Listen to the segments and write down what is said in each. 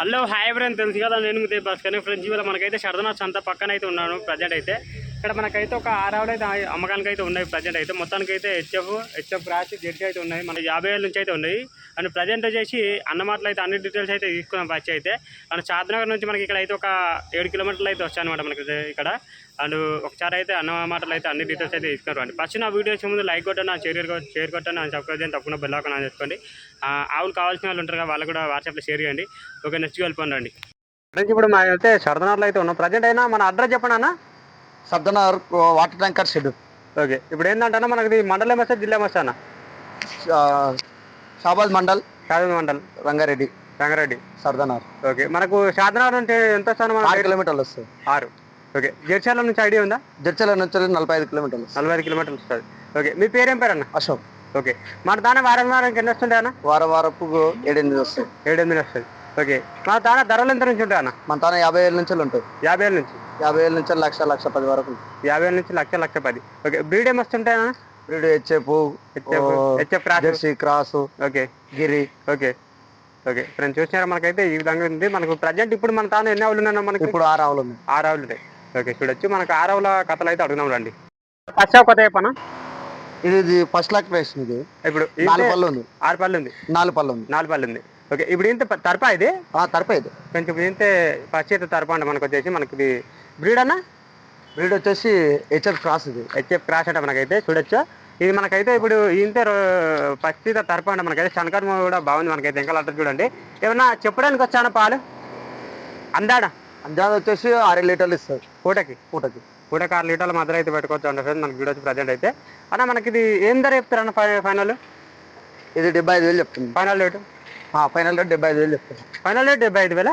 Hello hi friend తెలుసు కదా నేను మీ భాస్కర్. ఫ్రెండ్స్ ఇవాళ మనకైతే శరదనాథ్ సంత పక్కన అయితే ఉన్నాను ప్రజెంట్ అయితే. ఇక్కడ మనకైతే ఒక ఆరు అయితే అమ్మకానికి అయితే ఉన్నాయి ప్రజెంట్ అయితే. మొత్తానికి అయితే హెచ్ఎఫ్ హెచ్ఎఫ్ రాసి జెడ్సీ అయితే ఉన్నాయి. మన యాభై ఏళ్ళ నుంచి అయితే ఉన్నాయి. అండ్ ప్రజెంట్ వచ్చేసి అన్నమాటలు అయితే అన్ని డీటెయిల్స్ అయితే తీసుకున్నాం ఫస్ట్ అయితే. అండ్ చార్నగర్ నుంచి మనకి ఇక్కడ అయితే ఒక ఏడు కిలోమీటర్లు అయితే వచ్చాయన్నమాట మనకి ఇక్కడ. అండ్ ఒకసారి అయితే అన్న మాటలు అయితే అన్ని డీటెయిల్స్ అయితే తీసుకున్నారు అండి. ఫస్ట్ నా వీడియోస్ ముందు లైక్ కొట్టండి షేర్ షేర్ కొట్టండి అని సబ్స్క్రైబ్ చేయండి. తప్పకుండా బెల్ ఐకాన్ చేసుకోండి. ఆవులు కావాల్సిన వాళ్ళు ఉంటారు కదా వాళ్ళు కూడా వాట్సాప్లో షేర్ చేయండి. ఓకే నెక్స్ట్ వెళ్ళిపోండి రండి ఇప్పుడు మా అయితే శరదనాథ్లో అయితే ఉన్నాం. ప్రజెంట్ అయినా మన అడ్రస్ చెప్పండి అన్న. Shadnagar water tanker shed okay. ఇప్పుడు ఏంటంటే మనకి మండలం మెసేజ్ జిల్లా మెసేజ్ అన్న షాబాద్ మండల్. షాద్ మండల్. రంగారెడ్డి. రంగారెడ్డి. సర్దనగర్ ఓకే. మనకు షాద్నగర్ నుంచి ఎంత వస్తాను ఆరు కిలోమీటర్లు వస్తుంది. ఆరు. ఓకే. జడ్చాల నుంచి ఐడియా ఉందా? జడ్చల నుంచి నలభై ఐదు కిలోమీటర్లు నలభై ఐదు కిలోమీటర్లు వస్తుంది. ఓకే. మీ పేరేం పేరు అన్న అశోక్. ఓకే. మన దాని వారం వారానికి ఎన్ని వస్తుంటాయి అన్న? వారం వారపు ఏడెనిమిది వస్తుంది. ఏడు ఎనిమిది వస్తుంది. ఓకే. మన దాని ధరలు ఎంత నుంచి ఉంటాయి అన్న? మన తాన యాభై ఏళ్ళ నుంచి ఉంటుంది యాభై ఏళ్ళ నుంచి. యాభై ఏళ్ళ నుంచి లక్ష లక్ష పది వరకు. యాభై ఏళ్ళ నుంచి లక్ష లక్ష పది. ఓకే బ్రీడ్ ఏం వస్తుంటాయి అన్న? Breed HF HF HF cross. Jersey cross okay. Gir. Okay. Okay. Friends చూసినారా? మనకైతే ఈ విధంగా ఉంది. మనకు ప్రజెంట్ ఇప్పుడు మన తాను ఎన్ని ఆవులు ఉన్నాయన్న మనకి? ఇప్పుడు ఆరు ఆవులు ఉన్నాయి. ఆరు ఆవులు ఉంటాయి. ఓకే చూడొచ్చు. మనకు ఆరవుల కథలు అయితే అడుగుదాం రండి. ఫస్ట్ కొత్త చెప్పనా? ఇది ఇది ఫస్ట్ లాక్ వేసిన ఇది. ఇప్పుడు నాలుగు పళ్ళు ఉంది. ఆరు పళ్ళు ఉంది. నాలుగు పళ్ళు ఉంది. నాలుగు పళ్ళు ఉంది. ఓకే ఇప్పుడు ఇంత తరపా ఇది? ఆ తరపై ఇది. కొంచెం ఇప్పుడు ఇంతే అయితే తరపా అండి మనకు వచ్చేసి మనకి ఇది బ్రీడ్ అన్న? బ్రీడ్ వచ్చేసి హెచ్ఎఫ్ క్రాస్ ఇది. హెచ్ఎఫ్ క్రాష్ అంటే మనకైతే చూడొచ్చు. ఇది మనకైతే ఇప్పుడు ఇంతే అయితే తరపా అండి మనకైతే శనకర్మ కూడా బాగుంది మనకైతే ఇంకా అట్లా చూడండి. ఏమన్నా చెప్పడానికి వచ్చానా పాలు? అందాడా? అందాది వచ్చేసి ఆరు లీటర్లు ఇస్తుంది పూటకి? పూటకి. పూటకి ఆరు లీటర్ల మధ్య అయితే పెట్టుకోవచ్చు అంటే మనకి చూడొచ్చు ప్రజెంట్ అయితే. అన్న మనకి ఇది ఏం ధర చెప్తారన్న ఫైనల్? ఇది డెబ్బై ఐదు వేలు చెప్తుంది. Final rate? ఫైనల్ రేట్ డెబ్బై ఐదు వేలు చెప్తుంది. ఫైనల్ రేట్ డెబ్బై ఐదు వేల.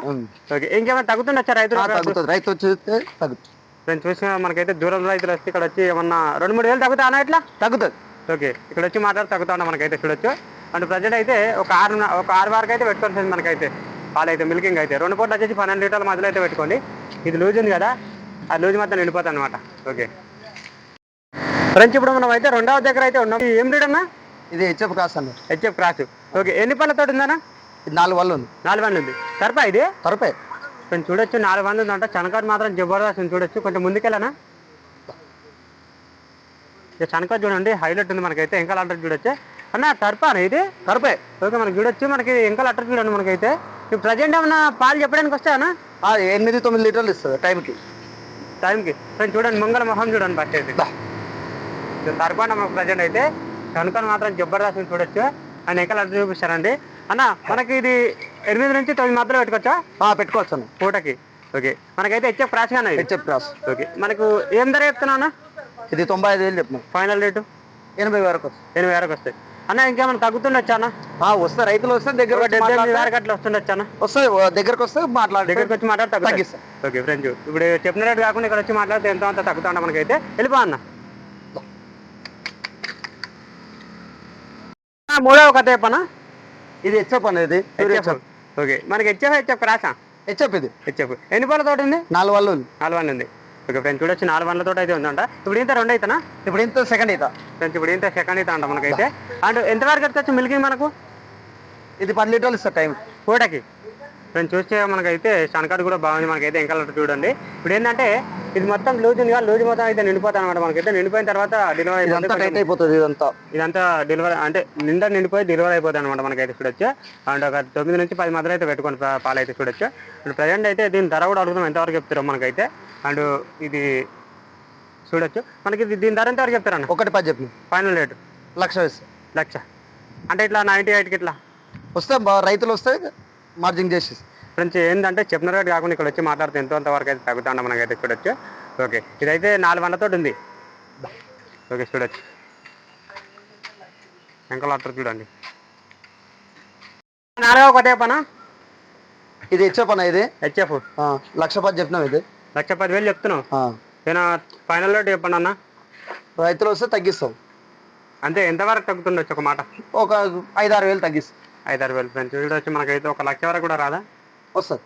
ఓకే ఇంకేమైనా తగ్గుతుండొచ్చా రైతులు ఆ, తగ్గుతుంది. రైతు వచ్చేస్తే తగ్గుతుంది. నేను చూసిన మనకైతే దూరం రైతులు వస్తే ఇక్కడ వచ్చి ఏమన్నా రెండు మూడు వేలు తగ్గుతా అన్న ఇట్లా? తగ్గుతుంది. ఓకే ఇక్కడ వచ్చి మాట్లాడి తగ్గుతా ఉన్నా మనకైతే చూడొచ్చు. అండ్ ప్రజెంట్ అయితే ఒక ఆరు ఒక ఆరు వరకు అయితే ఫ్రెండ్స్ మనకైతే. పాలు అయితే మిల్కింగ్ అయితే. రెండు పూటలు వచ్చేసి పన్నెండు లీటర్ల మధ్యలో అయితే పెట్టుకోండి. ఇది లూజ్ ఉంది కదా ఆ లూజ్ మొత్తం నిండిపోతుంది అనమాట ఓకే. ఫ్రెండ్స్ ఇప్పుడు మనం అయితే రెండవ దగ్గర అయితే ఉన్నాం. ఏం రేట్ అన్నా? ఇది హెచ్ఎఫ్ క్రాస్ అన్నట్టు హెచ్ఎఫ్ క్రాస్. ఓకే ఎన్ని పళ్ళతో ఉందన్నా? ఇది నాలుగు వాళ్ళు ఉంది. నాలుగు వందలు ఉంది. సరిపా ఇది? తరపే కొంచెం చూడొచ్చు నాలుగు వందలు ఉందంట. చనకారు మాత్రం జబర్దస్త్ ఉంది చూడొచ్చు. కొంచెం ముందుకెళ్ళనా? ఇక చనకారు చూడండి హైలైట్ ఉంది మనకైతే. ఇంకా లట్టర్ చూడొచ్చు. అన్న టర్పానా ఇది? తరపే ఓకే మనకి చూడొచ్చు. మనకి ఇంకా లట్టర్ చూడండి మనకైతే. ఇప్పుడు ప్రజెంట్ ఏమన్నా పాలు చెప్పడానికి వస్తాయన్నా ఎనిమిది తొమ్మిది లీటర్లు ఇస్తుంది టైంకి. టైంకి. కొంచెం చూడండి మంగళ మొహం చూడండి ఫస్ట్ అయితే. మనకు ప్రజెంట్ అయితే. చనకారు మాత్రం జబర్దస్త్ చూడొచ్చు. అండ్ ఇంకా లట్టర్ చూపిస్తారండి. అన్న మనకి ఇది ఎనిమిది నుంచి తొమ్మిది మధ్యలో పెట్టుకోవచ్చా? పెట్టుకోవచ్చు అన్న పూటకి. ఓకే. మనకైతే హెచ్ఎఫ్ క్రాష్ కానీ హెచ్ఎఫ్ క్రాస్ ఓకే. మనకు ఏం ధర చెప్తున్నా అన్న? ఇది తొంభై ఐదు వేలు ఫైనల్ రేటు? ఎనభై వరకు ఎనిమిది వరకు వస్తాయి. అన్న ఇంకేమైనా తగ్గుతుండొచ్చా అన్న? వస్తే రైతులు వస్తే దగ్గర డెబ్బై ఎనిమిది మాట్లాడితే- వరకు అట్లా వస్తుండొచ్చా అన్న? వస్తే దగ్గరకు వస్తే మాట్లాడి దగ్గరికి వచ్చి మాట్లాడి తగ్గిస్తాం ఓకే ఫ్రెండ్స్. ఇప్పుడు చెప్పిన రేటు కాకుండా ఇక్కడ వచ్చి మాట్లాడితే ఎంతో అంత తగ్గుతా మనకైతే. వెళ్ళిపో అన్న. మూడవ కథ చెప్పనా? ఇది హెచ్ఎఫ్ అనేది ఓకే. మనకి హెచ్ఎఫ్ హెచ్ఎఫ్ రాసా. హెచ్ఎఫ్ ఇది. హెచ్ఎఫ్. ఎన్ని పళ్ళ తోట ఉంది? నాలుగు వాళ్ళు ఉంది. నాలుగు వన్ ఉంది. ఓకే ఫ్రెండ్స్ చూడొచ్చు నాలుగు వన్ల తోట అయితే ఉందంట. ఇప్పుడు ఇంత రెండు అవుతానా ఇప్పుడు ఇంత సెకండ్ అవుతా ఫ్రెండ్స్ ఇప్పుడు ఇంత సెకండ్ అయితే అంట మనకైతే. అండ్ ఎంతవరకు వచ్చి మిల్కింగ్ మనకు? ఇది పది లీటర్లు ఇస్తారు టైం. పూటకి? ఫ్రెండ్స్ చూస్తే మనకైతే శనకాడు కూడా బాగుంది. మనకైతే ఇంకా చూడండి. ఇప్పుడు ఏంటంటే ఇది మొత్తం లూజ్ ఉంది లూజ్ మొత్తం అయితే నిండిపోతాయి అనమాట మనకైతే. నిండిపోయిన తర్వాత డెలివరీ టైట్ అయిపోతుంది ఇదంతా. ఇదంతా డెలివరీ అంటే నిండా నిండిపోయి డెలివరీ అయిపోతుంది అనమాట మనకైతే చూడొచ్చు. అండ్ ఒక తొమ్మిది నుంచి పది మధ్యలో అయితే పెట్టుకోండి పా- పాలు అయితే చూడొచ్చు. ఇప్పుడు ప్రజెంట్ అయితే దీని ధర కూడా అడుగుతాం ఎంతవరకు చెప్తారో మనకైతే. అండ్ ఇది చూడొచ్చు. మనకి ఇది దీని ధర ఎంతవరకు చెప్తారన్న? ఒకటి పది చెప్పిన ఫైనల్ రేటు లక్ష లక్ష. అంటే ఇట్లా నైంటీ ఎయిట్కి ఇట్లా? వస్తే బా- రైతులు వస్తే మార్జింగ్ చేసేసి ఫ్రెండ్స్ ఏంటంటే చెప్పిన రేటు కాకుండా ఇక్కడ వచ్చి మాట్లాడితే ఎంతో అంతవరకు అయితే తగ్గుతా మనకైతే చూడొచ్చు. ఓకే ఇదైతే నాలుగు వందలతో ఉంది. ఓకే చూడొచ్చు. ఎంకల్ అట్టర్ చూడండి. నాలుగవ కొత్త పనా? ఇది హెచ్ఎఫ్ అన్న ఇది? హెచ్ఎఫ్. లక్ష పది చెప్పినాం ఇది. లక్ష పదివేలు చెప్తున్నావు? ఆ, నేను ఫైనల్ రేటు చెప్పండి అన్న. రైతులు వస్తే తగ్గిస్తాం. అంతే ఎంతవరకు తగ్గుతుండొచ్చు ఒక మాట? ఒక ఐదు ఆరు వేలు తగ్గిస్తాం. ఐదారు వేలు ఫ్రెండ్స్ చూడొచ్చు మనకైతే ఒక లక్ష వరకు కూడా రాదా? వస్తుంది.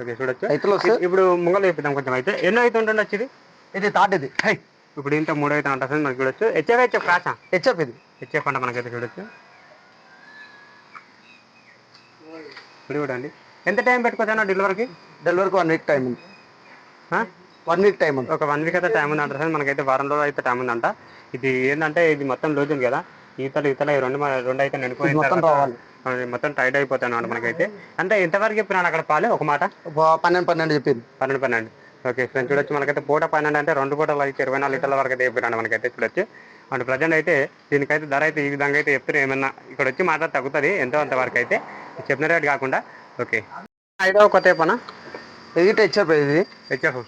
ఓకే చూడొచ్చు. రైతులు వస్తే ఇప్పుడు ముంగలు చెప్తాం కొంచెం అయితే. ఎన్నో అయితే ఉంటుండొచ్చు ఇది ఇది తాట్ ఇది. హై ఇప్పుడు ఇంత మూడు అయితే ఉంటుంది మనకి చూడొచ్చు. హెచ్ఎఫ్ హెచ్ఎఫ్ కాసా హెచ్ఎఫ్ ఇది. హెచ్ఎఫ్ అంట మనకైతే చూడొచ్చు. ఇప్పుడు చూడండి. ఎంత టైం పెట్టుకోవచ్చా డెలివరీకి? డెలివరీకి వన్ వీక్ టైం ఉంది. వన్ వీక్ టైం ఉంది. ఒక వన్ వీక్ అయితే టైం ఉంది అంటారు సార్ మనకైతే వారం రోజులు అయితే టైం ఉందంట. ఇది ఏంటంటే ఇది మొత్తం లూజ్ ఉంది కదా. ఈతలు ఈతలు రెండు రెండు అయితే ఇది నిండిపోయిన మొత్తం రావాలి. మొత్తం టైట్ అయిపోతాను అనమాట మనకైతే. అంటే ఎంతవరకు చెప్పినాను అక్కడ పాలు? ఒక మాట. పన్నెండు పన్నెండు చెప్పింది. పన్నెండు పన్నెండు. ఓకే ఫ్రెండ్స్ చూడొచ్చు. మనకైతే పూట పన్నెండు అంటే రెండు పూటలు అయితే ఇరవై నాలుగు లీటర్ల వరకు అయితే చెప్పినాను మనకైతే చూడొచ్చు. అండ్ ప్రజెంట్ అయితే దీనికైతే ధర అయితే ఈ విధంగా అయితే చెప్తారు ఏమన్నా ఇక్కడ వచ్చి మాట తగ్గుతుంది. ఎంతో అంత వరకు అయితే చెప్పిన రేట్ కాకుండా. ఓకే ఐదవ కొత్త చెప్పనా ఇది హెచ్ఎఫ్ ఇది. HF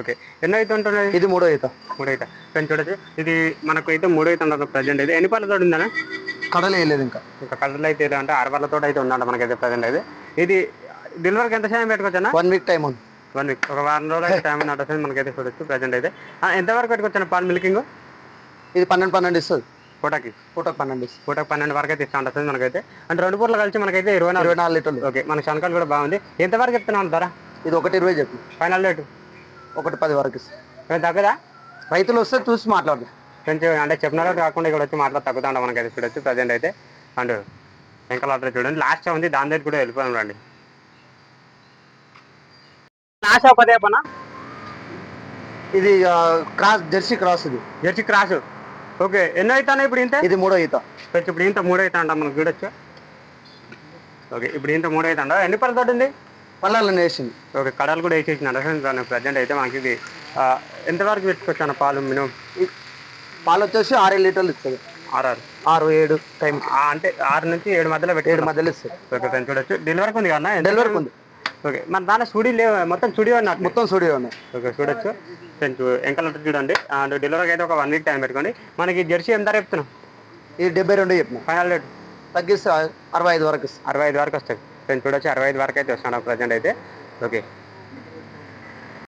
okay. ఎన్నో అయితే ఉంటుంది ఇది మూడో ఈత. మూడు అయితే ఫ్రెండ్స్ చూడొచ్చు. ఇది మనకు అయితే మూడు అయితే ఉండదు ప్రజెంట్ అయితే. ఎన్ని పళ్ళతో ఉందనా కడలు వేయలేదు ఇంకా. ఇంకా కలర్లో అయితే అంటే ఆరు పళ్ళతో అయితే ఉందంట మనకైతే ప్రజెంట్ అయితే. ఇది డెలివరీకి ఎంత సమయం పెట్టుకోవచ్చా వన్ వీక్ టైం ఉంది వన్ వీక్ ఒక వారం రోజులు అయితే టైం వస్తుంది మనకైతే చూడొచ్చు ప్రజెంట్ అయితే. ఆ, ఎంతవరకు పెట్టుకోవచ్చు పాలు మిల్కింగ్? ఇది పన్నెండు పన్నెండు ఇస్తుంది. పూటకి? పూటకు పన్నెండు పూటకి పన్నెండు వరకు అయితే ఇస్తా ఉంటుంది మనకైతే. అంటే రెండు పూటలు కలిసి మనకైతే ఇరవై నాలుగు. ఇరవై నాలుగు లీటర్లు. ఓకే. మన శనకాలు కూడా బాగుంది. ఎంతవరకు చెప్తున్నాను ధర? ఇది ఒకటి ఇరవై చెప్పి. Final rate? ఒకటి పది వరకు ఏమైనా తగ్గదా? రైతులు వస్తే చూసి మాట్లాడదు. కొంచెం అంటే చెప్పిన రేటు కాకుండా ఇక్కడ వచ్చి మాట్లాడి తగ్గుతా ఉంటాం మనకైతే చూడొచ్చు ప్రజెంట్ అయితే. అండ్ వెంకల ఆర్డర్ చూడండి లాస్ట్ ఉంది దాని దగ్గర కూడా వెళ్ళిపోయాం రండి. లాస్ట్ పదే పనా? ఇది క్రాస్ జెర్సీ క్రాస్ ఇది. Jersey cross. ఓకే ఎన్నో అవుతాను ఇప్పుడు ఇంతే? ఇది మూడో ఈత. కొంచెం ఇప్పుడు ఇంత మూడు అవుతా అంట మనకు చూడొచ్చు. ఓకే ఇప్పుడు ఇంత మూడు అవుతా అంట ఎన్ని పళ్ళతో ఉంది? పళ్ళని వేసింది. ఓకే కడలు కూడా వేసేసిన ప్రజెంట్ అయితే మనకి ఇది ఎంతవరకు పెట్టుకోవచ్చు అన్న పాలు మినిమం? పాలు వచ్చేసి ఆరేడు లీటర్లు ఇస్తుంది. ఆర్ఆర్ ఆరు ఏడు టైం. అంటే ఆరు నుంచి ఏడు మధ్యలో ఏడు పెట్టి మధ్యలో ఇస్తుంది. ఓకే ఫ్రెండ్స్ చూడొచ్చు. డెలివరీకి ఉంది కదా డెలివరీకి ఉంది. ఓకే మన దాని స్టూడియో లేవు మొత్తం స్టూడియో ఉన్నట్టు మొత్తం స్టూడియో ఉన్నాయి ఓకే చూడొచ్చు. ఫ్రెండ్స్ ఎంకల్ చూడండి. అండ్ డెలివరీకి అయితే ఒక వన్ వీక్ టైం పెట్టుకోండి. మనకి జెర్సీ ఎంత చెప్తున్నాం ఇది డెబ్బై రెండు చెప్పిన. ఫైనల్ రేట్ తగ్గిస్తే అరవై ఐదు వరకు అరవై ఐదు వరకు వస్తుంది ఫ్రెండ్స్ వచ్చి అరవై ఐదు వరకు అయితే వస్తాను ప్రజెంట్ అయితే. ఓకే.